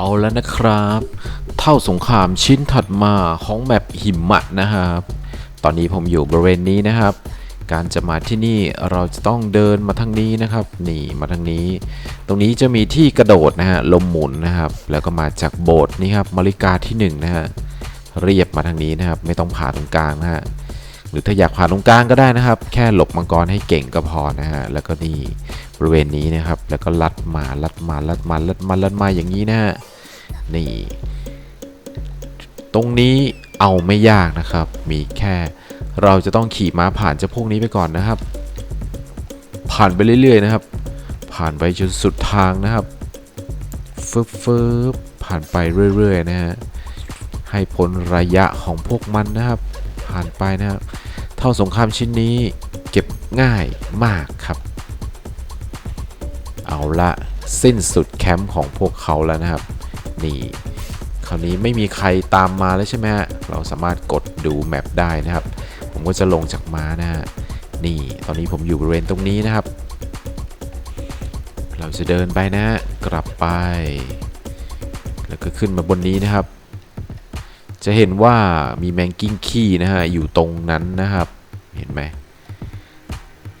เอาแล้วนะครับ เท่าสงครามชิ้นถัดมาของแมปหิมะนะครับ ตอนนี้ผมอยู่บริเวณนี้นะครับ การจะมาที่นี่เราจะต้องเดินมาทางนี้นะครับ นี่มาทางนี้ ตรงนี้จะมีที่กระโดดนะฮะลมหมุนนะครับ แล้วก็มาจากโบสถ์นี่ครับมาริกาที่หนึ่งนะฮะเรียบมาทางนี้นะครับ ไม่ต้องผ่านตรงกลางนะฮะหรือถ้าอยากผ่านตรงกลางก็ได้นะครับ แค่หลบมังกรให้เก่งก็พอนะฮะแล้วก็นี่ บริเวณนี้นะครับ แล้วก็ลัดมาลัดมาลัดมาลัดมาลัดมาอย่างนี้นะฮะนี่ ตรงนี้เอาไม่ยากนะครับ มีแค่เราจะต้องขี่ม้าผ่านเจ้าพวกนี้ไปก่อนนะครับ ผ่านไปเรื่อยๆนะครับ ผ่านไปจนสุดทางนะครับฟึบฟึบผ่านไปเรื่อยๆนะฮะให้พ้นระยะของพวกมันนะครับ ผ่านไปนะครับ เท่าสงครามชิ้นนี้เก็บง่ายมากครับ เอาละสิ้นสุดแคมป์ของพวกเขาแล้วนะครับ นี่คราวนี้ไม่มีใครตามมาแล้วใช่ไหมฮะเราสามารถกดดูแมปได้นะครับ ผมก็จะลงจากม้านะฮะนี่ตอนนี้ผมอยู่บริเวณตรงนี้นะครับ เราจะเดินไปนะฮะกลับไป แล้วก็ขึ้นมาบนนี้นะครับ จะเห็นว่ามีแมงกิ้งขี้นะฮะอยู่ตรงนั้นนะครับ เห็นไหม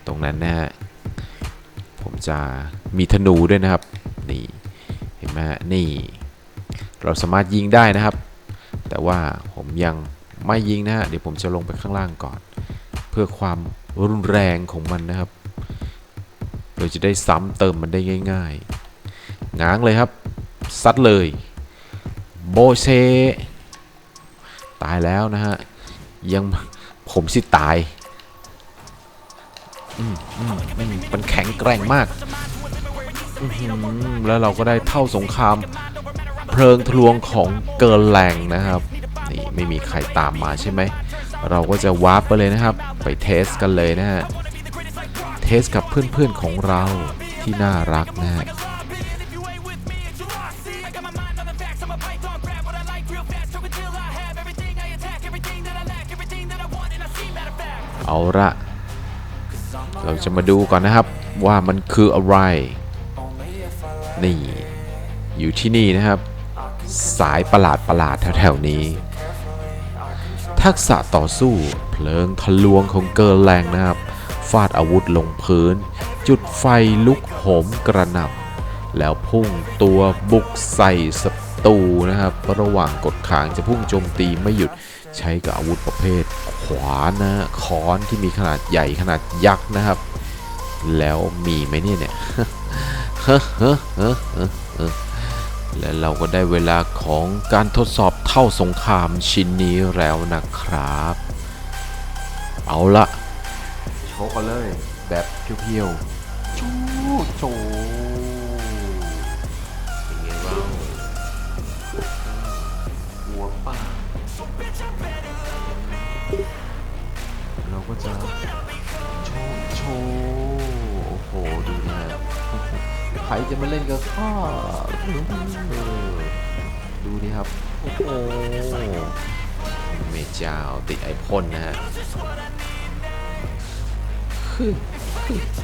ตรงนั้นนะฮะ ผมจะมีธนูด้วยนะครับ นี่ เห็นไหมฮะนี่ เราสามารถยิงได้นะครับ แต่ว่าผมยังไม่ยิงนะฮะ เดี๋ยวผมจะลงไปข้างล่างก่อน เพื่อความรุนแรงของมันนะครับ เราจะได้ซ้ำเติมมันได้ง่ายๆ ง้างเลยครับ ซัดเลย โบเซตายแล้วนะฮะ ยังผมสิตาย ม,ม,มันแข็งแกร่งมาก แล้วเราก็ได้เท่าสงคราม เพลิงทะลวงของเกิร์ลแรงนะครับ นี่ไม่มีใครตามมาใช่ไหม เราก็จะวาร์ปไปเลยนะครับ ไปเทสกันเลยนะฮะ เทสกับเพื่อนๆของเราที่น่ารักนะฮะเอาละ เราจะมาดูก่อนนะครับว่ามันคืออะไร นี่ อยู่ที่นี่นะครับ สายประหลาดประหลาดแถวๆนี้ ทักษะต่อสู้ เพลิงทะลวงของเกิร์ลแรงนะครับ ฟาดอาวุธลงพื้น จุดไฟลุกโหมกระหน่ำแล้วพุ่งตัวบุกใส่ศัตรูนะครับ ระหว่างกดขางจะพุ่งโจมตีไม่หยุด ใช้กับอาวุธประเภทขวานนะฮะค้อนที่มีขนาดใหญ่ขนาดยักษ์นะครับ แล้วมีไหมเนี่ยเนี่ยเฮ้อเฮ้อเฮ้อเฮ้อเฮ้อและเราก็ได้เวลาของการทดสอบเท่าสงครามชิ้นนี้แล้วนะครับ เอาละโชว์กันเลย แบบเพียวๆจูโจเป็นไก็จะโชว์โชว์โอ้โหดูนะใครจะมาเล่นกับข้าดูนี่ครับ โอ้โหเมจ้าติดไอพ่นนะฮะ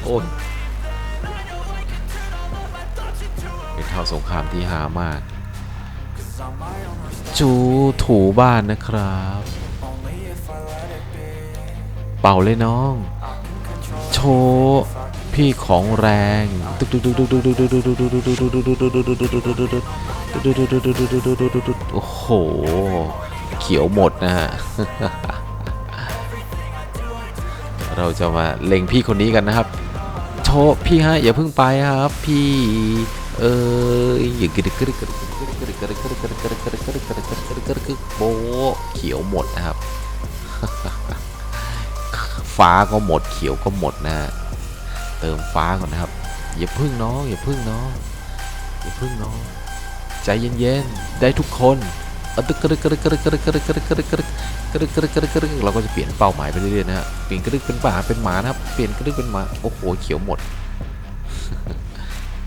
โอ้ยเป็นเท่าสงครามที่หามาก จูถูบ้านนะครับ เป่าเลยน้อง โชว์พี่ของแรงโอ้โห เขียวหมดนะฮะ เราจะมาเล็งพี่คนนี้กันนะครับ โชว์พี่ฮะ อย่าเพิ่งไปครับ พี่ เอออย่ากระดึกกระดึกกระดึกกระดึกกระดึกกระดึกกระดึกกระดึกกระดึกกระดึกกระดึกกระดึกกระดึกกระดึกกระดึกโบเขียวหมดนะครับ ฟ้าก็หมดเขียวก็หมดนะฮะเติมฟ้าก่อนนะครับ อย่าพึ่งน้องอย่าพึ่งน้องอย่าพึ่งน้องใจเย็นๆได้ทุกคนอะตึกกระดึกกระดึกกระดึกกระดึกกระดึกกระดึกกระดึกกระดึกกระดึกกระดึกกระดึกกระดึกเราก็จะเปลี่ยนเป้าหมายไปเรื่อยๆนะฮะเปลี่ยนกระดึกเป็นหมาเป็นหมานะครับเปลี่ยนกระดึกเป็นหมาโอ้โหเขียวหมด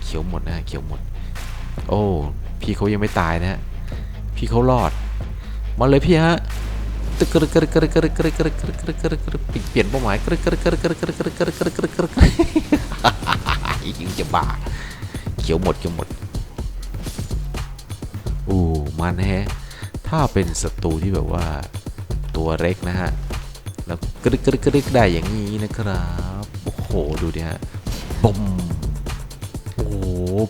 เขียวหมดนะเขียวหมด โอ้พี่เขายังไม่ตายนะฮะพี่เขารอดมาเลยพี่ฮะ ตึกกระกระกระกระกระกระกระกระกระกระเปลี่ยนเป้าหมายกระกระกระกระกระกระกระกระกระกระกระยิงจะบ้าเขียวหมดเขียวหมดอู้มันแฮะถ้าเป็นศัตรูที่แบบว่าตัวเล็กนะฮะแล้วกระดึกกระดึกกระดึกได้อย่างนี้นะครับโอ้โหดูดิฮะบอมโอ้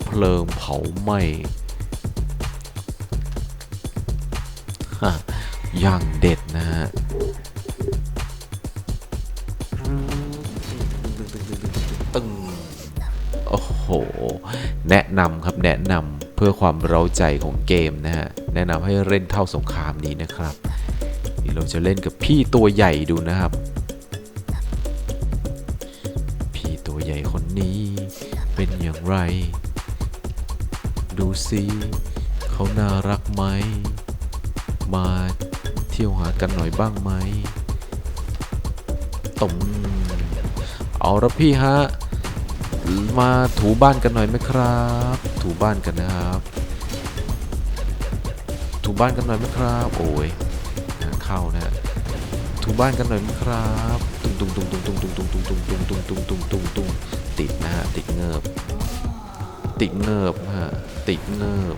เพลิงเผาไหม้ฮะ อย่างเด็ดนะฮะตึงโอ้โห แนะนำครับแนะนำเพื่อความเร้าใจของเกมนะฮะ แนะนำให้เล่นเท่าสงครามนี้นะครับนี่เราจะเล่นกับพี่ตัวใหญ่ดูนะครับ พี่ตัวใหญ่คนนี้เป็นอย่างไร ดูสิเขาน่ารักไหม มา ที่ยวหากันหน่อยบ้างไหมตมเอาละพี่ฮะ มาถูบ้านกันหน่อยไหมครับ ถูบ้านกันนะครับ ถูบ้านกันหน่อยไหมครับ โอ้ยงานเข้านะฮะถูบ้านกันหน่อยไหมครับตุ้งตุ้งตุ้งตุ้งตุ้งตุ้งตุ้งตุ้งตุ้งตุ้งตุ้งตุ้งตุ้งตุ้งตุ้งติดนะฮะติดเงิบติดเงิบฮะติดเงิบ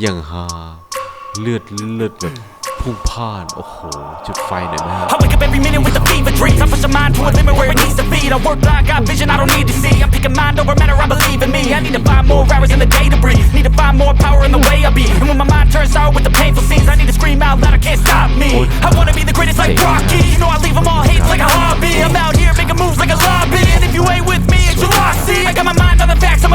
อย่างฮาเลือดเลือดแบบพุ่งพ่าน โอ้โห จุดไฟหน่อยไหมฮะ I wake up every minute with a fever dreams. I push my mind to a limit where it needs to be. I work blind, got vision I don't need to see. I'm picking mind over matter, I believe in me. I need to find more hours in the day to breathe.